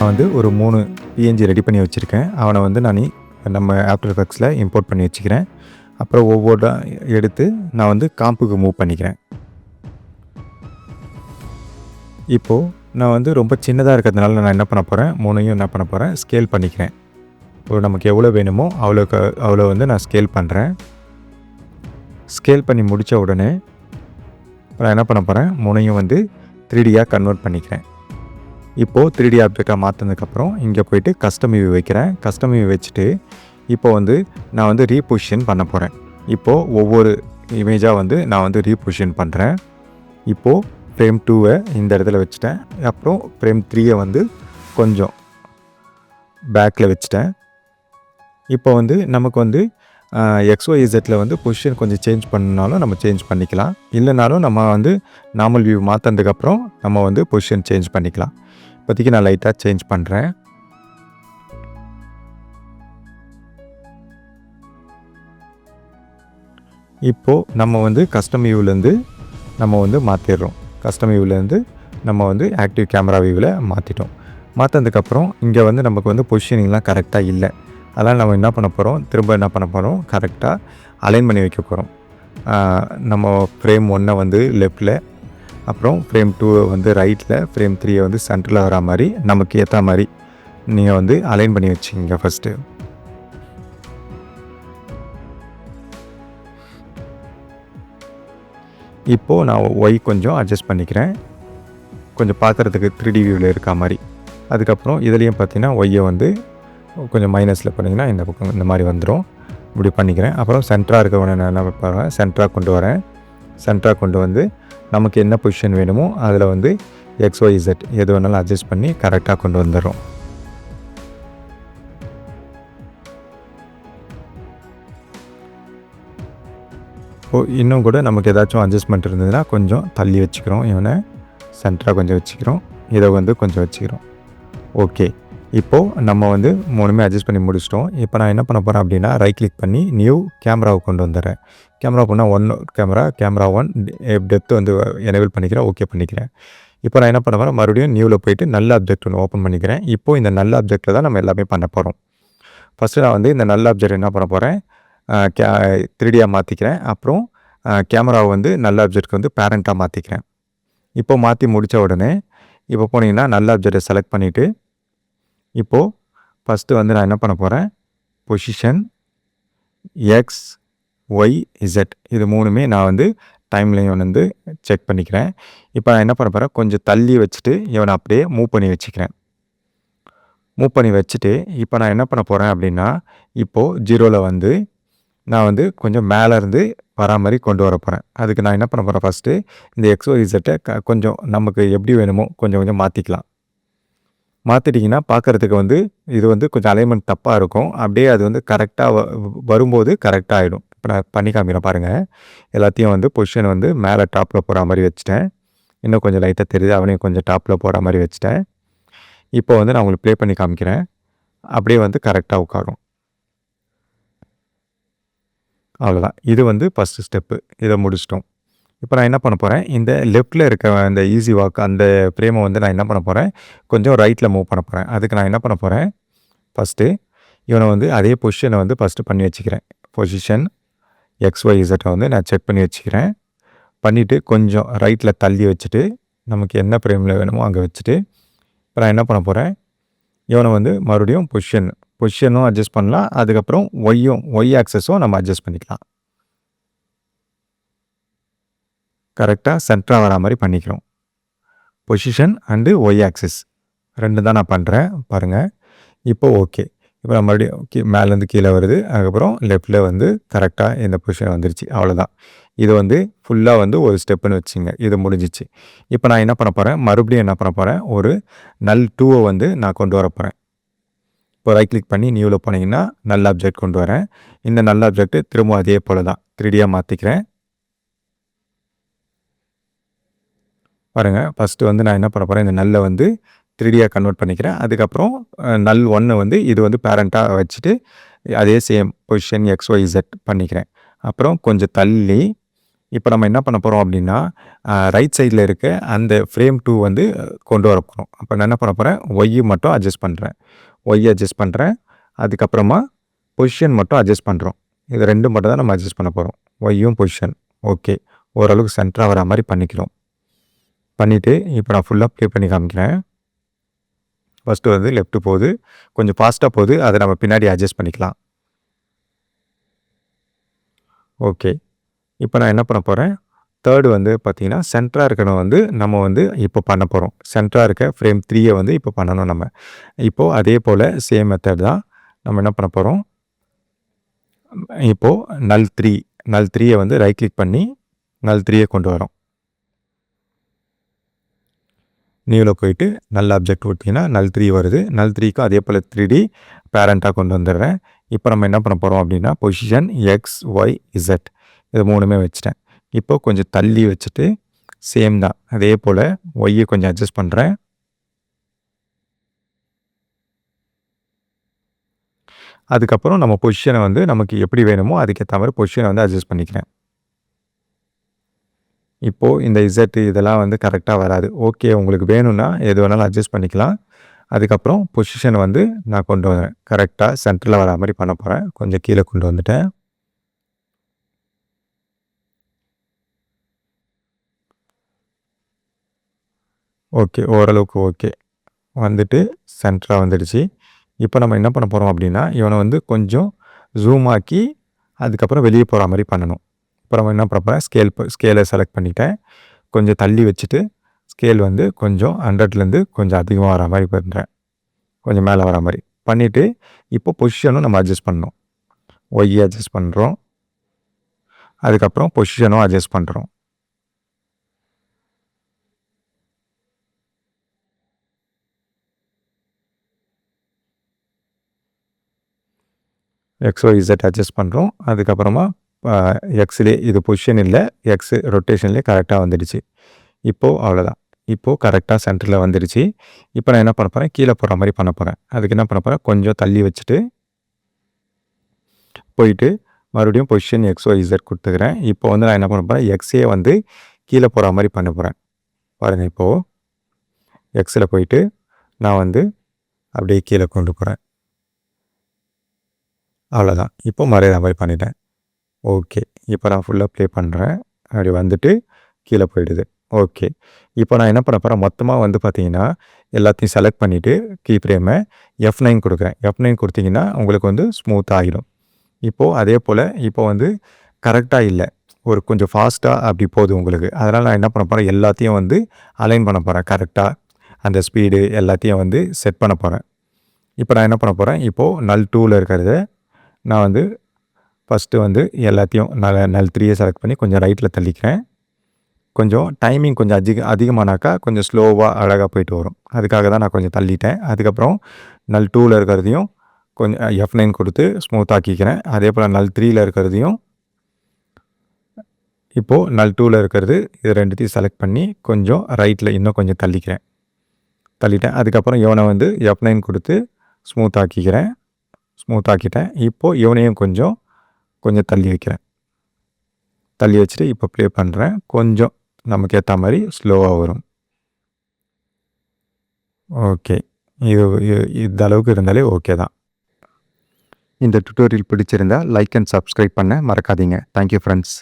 நான் வந்து ஒரு மூணு பிஎன்ஜி ரெடி பண்ணி வச்சுருக்கேன். அவனை வந்து நான் நம்ம ஆஃப்டர் எஃபெக்ட்ஸில் இம்போர்ட் பண்ணி வச்சுக்கிறேன். அப்புறம் ஒவ்வொன்றா எடுத்து நான் வந்து காம்புக்கு மூவ் பண்ணிக்கிறேன். இப்போது நான் வந்து ரொம்ப சின்னதாக இருக்கிறதுனால நான் என்ன பண்ண போகிறேன் மூணையும் என்ன பண்ண போகிறேன் ஸ்கேல் பண்ணிக்கிறேன். ஒரு நமக்கு எவ்வளோ வேணுமோ அவ்வளோக்கு அவ்வளோ வந்து நான் ஸ்கேல் பண்ணுறேன் ஸ்கேல் பண்ணி முடித்த உடனே நான் என்ன பண்ண போகிறேன் மூணையும் வந்து த்ரீடியாக கன்வெர்ட் பண்ணிக்கிறேன். இப்போது த்ரீ டி ஆப்ஜெக்டாக மாற்றினதுக்கப்புறம் இங்கே போயிட்டு கஸ்டம் வியூ வைக்கிறேன். கஸ்டம் வியூ வச்சுட்டு இப்போ வந்து நான் வந்து ரீபொசிஷன் பண்ண போகிறேன் இப்போது ஒவ்வொரு இமேஜாக வந்து நான் வந்து ரீபொசிஷன் பண்ணுறேன் இப்போது ஃப்ரேம் டூவை இந்த இடத்துல வச்சுட்டேன். அப்புறம் ஃப்ரேம் த்ரீயை வந்து கொஞ்சம் பேக்கில் வச்சுட்டேன். இப்போ வந்து நமக்கு வந்து எக்ஸ்ஓ இசட்டில் வந்து பொசிஷன் கொஞ்சம் சேஞ்ச் பண்ணாலும் நம்ம சேஞ்ச் பண்ணிக்கலாம். இல்லைனாலும் நம்ம வந்து நார்மல் வியூ மாற்றினதுக்கப்புறம் நம்ம வந்து பொசிஷன் சேஞ்ச் பண்ணிக்கலாம். இப்போதைக்கு நான் லைட்டாக சேஞ்ச் பண்ணுறேன். இப்போது நம்ம வந்து கஸ்டம் வியூவிலேருந்து நம்ம வந்து மாற்றிடுறோம் கஸ்டம் வியூவிலேருந்து நம்ம வந்து ஆக்டிவ் கேமரா வியூவில் மாற்றிட்டோம் மாற்றினதுக்கப்புறம் இங்கே வந்து நமக்கு வந்து பொசிஷனிங்லாம் கரெக்டாக இல்லை. அதனால் நம்ம என்ன பண்ண போகிறோம்? திரும்ப என்ன பண்ண போகிறோம்? கரெக்டாக அலைன் பண்ணி வைக்க போகிறோம். நம்ம ஃப்ரேம் ஒன்றை வந்து லெஃப்டில் அப்புறம் ஃப்ரேம் டூவை வந்து ரைட்டில் ஃப்ரேம் த்ரீயை வந்து சென்டரில் வரா மாதிரி நமக்கு ஏற்ற மாதிரி நீங்கள் வந்து அலைன் பண்ணி வச்சுக்கிங்க ஃபஸ்ட்டு இப்போது நான் ஒய் கொஞ்சம் அட்ஜஸ்ட் பண்ணிக்கிறேன். கொஞ்சம் பார்க்குறதுக்கு த்ரீ டி வியூவில் இருக்கா மாதிரி. அதுக்கப்புறம் இதுலேயும் பார்த்தீங்கன்னா ஒய்யை வந்து கொஞ்சம் மைனஸில் பண்ணிங்கன்னா இந்த பக்கம் இந்த மாதிரி வந்துடும் இப்படி பண்ணிக்கிறேன். அப்புறம் சென்ட்ராக இருக்கவனை நான் என்ன பண்ணுறேன் சென்ட்ராக கொண்டு வரேன். சென்ட்ராக கொண்டு வந்து நமக்கு என்ன பொசிஷன் வேணுமோ அதில் வந்து எக்ஸ் இசட் எது வேணாலும் அட்ஜஸ்ட் பண்ணி கரெக்டாக கொண்டு வந்துடுறோம். ஓ இன்னும் கூட நமக்கு ஏதாச்சும் அட்ஜஸ்ட்மெண்ட் இருந்ததுன்னா கொஞ்சம் தள்ளி வச்சுக்கிறோம். இவனை சென்டராக கொஞ்சம் வச்சுக்கிறோம். இதை வந்து கொஞ்சம் வச்சுக்கிறோம். ஓகே இப்போது நம்ம வந்து மூணுமே அட்ஜஸ்ட் பண்ணி முடிச்சிட்டோம். இப்போ நான் என்ன பண்ண போகிறேன் அப்படின்னா ரைட் கிளிக் பண்ணி நியூ கேமராவை கொண்டு வந்துடுறேன். கேமரா பண்ணால் one camera camera one depth வந்து எனேபிள் பண்ணிக்கிறேன் ஓகே பண்ணிக்கிறேன். இப்போ நான் என்ன பண்ண போகிறேன் மறுபடியும் நியூவில் போயிட்டு நல்ல அப்ஜெக்ட் ஒன்று ஓப்பன் பண்ணிக்கிறேன். இப்போது இந்த நல்ல அப்ஜெக்டில் தான் நம்ம எல்லாமே பண்ண போகிறோம் ஃபஸ்ட்டு நான் வந்து இந்த நல்ல அப்ஜெக்ட் என்ன பண்ண போகிறேன் கே த்ரீடியாக மாற்றிக்கிறேன் அப்புறம் கேமராவை வந்து நல்ல அப்ஜெக்ட்க்கு வந்து பேரண்ட்டாக மாற்றிக்கிறேன் இப்போ மாற்றி முடித்த உடனே இப்போ போனீங்கன்னா நல்ல அப்ஜெக்டை செலக்ட் பண்ணிவிட்டு இப்போது ஃபஸ்ட்டு வந்து நான் என்ன பண்ண போகிறேன் பொசிஷன் எக்ஸ் ஒய் இசட் இது மூணுமே நான் வந்து டைம்லையும் வந்து செக் பண்ணிக்கிறேன். இப்போ நான் என்ன பண்ண போகிறேன் கொஞ்சம் தள்ளி வச்சுட்டு இவனை அப்படியே மூவ் பண்ணி வச்சுக்கிறேன். மூவ் பண்ணி வச்சுட்டு இப்போ நான் என்ன பண்ண போகிறேன் அப்படின்னா இப்போது ஜீரோவில் வந்து நான் வந்து கொஞ்சம் மேலேருந்து வரா மாதிரி கொண்டு வர போகிறேன் அதுக்கு நான் என்ன பண்ண போகிறேன் ஃபஸ்ட்டு இந்த எக்ஸோ இசட்டை கொஞ்சம் நமக்கு எப்படி வேணுமோ கொஞ்சம் கொஞ்சம் மாற்றிக்கலாம் மாற்றிட்டிங்கன்னா பார்க்குறதுக்கு வந்து இது வந்து கொஞ்சம் அலைன்மெண்ட் தப்பாக இருக்கும். அப்படியே அது வந்து கரெக்டாக வ வரும்போது கரெக்டாக ஆகிடும் இப்போ நான் பண்ணி காமிக்கிறேன் பாருங்கள் எல்லாத்தையும் வந்து பொசிஷன் வந்து மேலே டாப்பில் போகிற மாதிரி வச்சுட்டேன். இன்னும் கொஞ்சம் லைட்டாக தெரியுது. அவனையும் கொஞ்சம் டாப்பில் போகிற மாதிரி வச்சுட்டேன். இப்போ வந்து நான் உங்களுக்கு ப்ளே பண்ணி காமிக்கிறேன். அப்படியே வந்து கரெக்டாக உட்காரும். அவ்வளோதான் இது வந்து ஃபஸ்ட்டு ஸ்டெப்பு இதை முடிச்சிட்டோம். இப்போ நான் என்ன பண்ண போகிறேன் இந்த லெஃப்ட்டில் இருக்க அந்த ஈஸி வாக் அந்த ஃப்ரேமை வந்து நான் என்ன பண்ண போகிறேன் கொஞ்சம் ரைட்டில் மூவ் பண்ண போகிறேன் அதுக்கு நான் என்ன பண்ண போகிறேன் ஃபஸ்ட்டு இவனை வந்து அதே பொசிஷனை வந்து ஃபஸ்ட்டு பண்ணி வச்சுக்கிறேன். பொசிஷன் எக்ஸ் ஒய் இசட்டை வந்து நான் செக் பண்ணி வச்சுக்கிறேன். பண்ணிவிட்டு கொஞ்சம் ரைட்டில் தள்ளி வச்சுட்டு நமக்கு என்ன ஃப்ரேமில் வேணுமோ அங்கே வச்சுட்டு இப்போ நான் என்ன பண்ண போகிறேன் இவனை வந்து மறுபடியும் பொசிஷன் பொசிஷனும் அட்ஜஸ்ட் பண்ணலாம். அதுக்கப்புறம் ஒய்யும் ஒய் ஆக்சஸும் நம்ம அட்ஜஸ்ட் பண்ணிக்கலாம். கரெக்டாக சென்டராக வரா மாதிரி பண்ணிக்கிறோம். பொசிஷன் அண்டு ஒய் ஆக்சிஸ் ரெண்டு தான் நான் பண்ணுறேன் பாருங்கள் இப்போ ஓகே இப்போ நம்ம மறுபடியும் கீ மேலேருந்து கீழே வருது. அதுக்கப்புறம் லெஃப்டில் வந்து கரெக்டாக இந்த பொசிஷன் வந்துருச்சு. அவ்வளோதான் இது வந்து ஃபுல்லாக வந்து ஒரு ஸ்டெப்புன்னு வச்சுங்க இது முடிஞ்சிச்சு. இப்போ நான் என்ன பண்ண போகிறேன் மறுபடியும் என்ன பண்ண போகிறேன் ஒரு நல் டூவை வந்து நான் கொண்டு வர போகிறேன் இப்போ ரைட் கிளிக் பண்ணி நியூவில் போனீங்கன்னா நல்ல அப்ஜெக்ட் கொண்டு வரேன். இந்த நல்ல ஆப்ஜெக்ட்டு திரும்ப அதே போல் தான் த்ரீடியாக மாற்றிக்கிறேன் பாருங்கள் ஃபஸ்ட்டு வந்து நான் என்ன பண்ண போகிறேன் இந்த நல்லை வந்து த்ரீடியாக கன்வெர்ட் பண்ணிக்கிறேன். அதுக்கப்புறம் நல் ஒன்று வந்து இது வந்து பேரண்ட்டாக வச்சுட்டு அதே same position X Y Z பண்ணிக்கிறேன். அப்புறம் கொஞ்சம் தள்ளி இப்போ நம்ம என்ன பண்ண போகிறோம் அப்படின்னா ரைட் சைடில் இருக்க அந்த ஃப்ரேம் டூ வந்து கொண்டு வர போகிறோம் அப்போ நான் என்ன பண்ண போகிறேன் ஒய்யை மட்டும் அட்ஜஸ்ட் பண்ணுறேன் ஒய் அட்ஜஸ்ட் பண்ணுறேன் அதுக்கப்புறமா பொசிஷன் மட்டும் அட்ஜஸ்ட் பண்ணுறோம் இது ரெண்டும் மட்டும் தான் நம்ம அட்ஜஸ்ட் பண்ண போகிறோம் ஒய்யும் பொசிஷன் ஓகே ஓரளவுக்கு சென்டராக வர மாதிரி பண்ணிக்கிறோம். பண்ணிவிட்டு இப்போ நான் ஃபுல்லாக ப்ளே பண்ணி காமிக்கிறேன். ஃபஸ்ட்டு வந்து லெஃப்ட்டு போகுது. கொஞ்சம் ஃபாஸ்ட்டாக போகுது. அதை நம்ம பின்னாடி அட்ஜஸ்ட் பண்ணிக்கலாம். ஓகே இப்போ நான் என்ன பண்ண போகிறேன் தேர்டு வந்து பார்த்திங்கன்னா சென்டராக இருக்கணும் வந்து நம்ம வந்து இப்போ பண்ண போகிறோம் சென்டராக இருக்க ஃப்ரேம் த்ரீயை வந்து இப்போ பண்ணணும் நம்ம. இப்போது அதே போல் சேம் மெத்தட் தான் நம்ம என்ன பண்ண போகிறோம் இப்போது நல் த்ரீ நல் த்ரீயை வந்து ரைட் கிளிக் பண்ணி நல் த்ரீயை கொண்டு வரோம். நியூவில் போயிட்டு நல்ல அப்ஜெக்ட் விட்டிங்கன்னா நல் த்ரீ வருது. நல் த்ரீக்கும் அதே போல் த்ரீ டி பேரண்ட்டாக கொண்டு வந்துடுறேன். இப்போ நம்ம என்ன பண்ண போகிறோம் அப்படின்னா பொசிஷன் எக்ஸ் ஒய் இசட் இது மூணுமே வச்சுட்டேன். இப்போ கொஞ்சம் தள்ளி வச்சுட்டு சேம் தான். அதே போல் ஒய்யை கொஞ்சம் அட்ஜஸ்ட் பண்ணுறேன் அதுக்கப்புறம் நம்ம பொசிஷனை வந்து நமக்கு எப்படி வேணுமோ அதுக்கேற்ற மாதிரி பொசிஷனை வந்து அட்ஜஸ்ட் பண்ணிக்கிறேன். இப்போது இந்த இசட்டு இதெல்லாம் வந்து கரெக்டாக வராது. ஓகே உங்களுக்கு வேணும்னா எது வேணாலும் அட்ஜஸ்ட் பண்ணிக்கலாம். அதுக்கப்புறம் பொசிஷன் வந்து நான் கொண்டு வரேன். கரெக்டாக சென்டரில் வர மாதிரி பண்ண போகிறேன் கொஞ்சம் கீழே கொண்டு வந்துட்டேன். ஓகே ஓரளவுக்கு ஓகே வந்துட்டு சென்டராக வந்துடுச்சு. இப்போ நம்ம என்ன பண்ண போகிறோம் அப்படின்னா இவனை வந்து கொஞ்சம் ஜூம் ஆக்கி அதுக்கப்புறம் வெளியே போகிற மாதிரி பண்ணணும். அப்புறம் என்ன பண்ணுறேன் ஸ்கேல் ஸ்கேலை செலக்ட் பண்ணிட்டேன். கொஞ்சம் தள்ளி வச்சுட்டு ஸ்கேல் வந்து கொஞ்சம் ஹண்ட்ரட்லேருந்து கொஞ்சம் அதிகமாக வர மாதிரி பண்ணுறேன் கொஞ்சம் மேலே வர மாதிரி. பண்ணிவிட்டு இப்போ பொசிஷனும் நம்ம அட்ஜஸ்ட் பண்ணோம் ஒய் அட்ஜஸ்ட் பண்ணுறோம் அதுக்கப்புறம் பொசிஷனும் அட்ஜஸ்ட் பண்ணுறோம் எக்ஸோ இசட் அட்ஜஸ்ட் பண்ணுறோம் அதுக்கப்புறமா எக்ஸ்லே இது பொசிஷன் இல்லை எக்ஸ் ரொட்டேஷன்லேயே கரெக்டாக வந்துடுச்சு. இப்போது அவ்வளோதான் இப்போது கரெக்டாக சென்டரில் வந்துடுச்சு. இப்போ நான் என்ன பண்ண போகிறேன் கீழே போகிற மாதிரி பண்ண போகிறேன் அதுக்கு என்ன பண்ண போகிறேன் கொஞ்சம் தள்ளி வச்சுட்டு போயிட்டு மறுபடியும் பொசிஷன் எக்ஸோ இசட் கொடுத்துக்கிறேன். இப்போ வந்து நான் என்ன பண்ண போகிறேன் எக்ஸே வந்து கீழே போகிற மாதிரி பண்ண போகிறேன் பாருங்கள் இப்போது எக்ஸில் போயிட்டு நான் வந்து அப்படியே கீழே கொண்டு போகிறேன் அவ்வளோதான் இப்போ மறையிற மாதிரி பண்ணிட்டேன். ஓகே. இப்போ நான் ஃபுல்லாக ப்ளே பண்ணுறேன் அப்படி வந்துட்டு கீழே போயிடுது. ஓகே. இப்போ நான் என்ன பண்ண போகிறேன் மொத்தமாக வந்து பார்த்தீங்கன்னா எல்லாத்தையும் செலக்ட் பண்ணிவிட்டு கீ ஃப்ரேமை எஃப் நைன் கொடுக்குறேன். எஃப் நைன் கொடுத்தீங்கன்னா உங்களுக்கு வந்து ஸ்மூத் ஆகிடும். இப்போது அதே போல் இப்போ வந்து கரெக்டாக இல்லை. ஒரு கொஞ்சம் ஃபாஸ்ட்டாக அப்படி போகுது உங்களுக்கு. அதனால் நான் என்ன பண்ண போகிறேன் எல்லாத்தையும் வந்து அலைன் பண்ண போகிறேன் கரெக்டாக அந்த ஸ்பீடு எல்லாத்தையும் வந்து செட் பண்ண போகிறேன் இப்போ நான் என்ன பண்ண போகிறேன் இப்போது நல் டூவில் இருக்கிறத நான் வந்து ஃபஸ்ட்டு வந்து எல்லாத்தையும் நல் நல் த்ரீயை செலக்ட் பண்ணி கொஞ்சம் ரைட்டில் தள்ளிக்கிறேன். கொஞ்சம் டைமிங் கொஞ்சம் அதிக அதிகமானாக்கா கொஞ்சம் ஸ்லோவாக அழகாக போயிட்டு வரும். அதுக்காக தான் நான் கொஞ்சம் தள்ளிட்டேன். அதுக்கப்புறம் நல் டூவில் இருக்கிறதையும் கொஞ்சம் எஃப் நைன் கொடுத்து ஸ்மூத் ஆக்கிக்கிறேன். அதே போல் நல் த்ரீயில் இருக்கிறதையும் இப்போது நல் டூவில் இருக்கிறது இது ரெண்டுத்தையும் செலக்ட் பண்ணி கொஞ்சம் ரைட்டில் இன்னும் கொஞ்சம் தள்ளிக்கிறேன். தள்ளிட்டேன். அதுக்கப்புறம் இவனை வந்து எஃப் நைன் கொடுத்து ஸ்மூத் ஆக்கிக்கிறேன். ஸ்மூத் ஆக்கிட்டேன். இப்போது இவனையும் கொஞ்சம் கொஞ்சம் தள்ளி வைக்கிறேன். தள்ளி வச்சுட்டு இப்போ ப்ளே பண்ணுறேன் கொஞ்சம் நமக்கு ஏற்ற மாதிரி ஸ்லோவாக வரும். ஓகே இது இந்த அளவுக்கு இருந்தாலே ஓகே தான். இந்த டுட்டோரியல் பிடிச்சிருந்தால் லைக் அண்ட் சப்ஸ்கிரைப் பண்ண மறக்காதீங்க. Thank you friends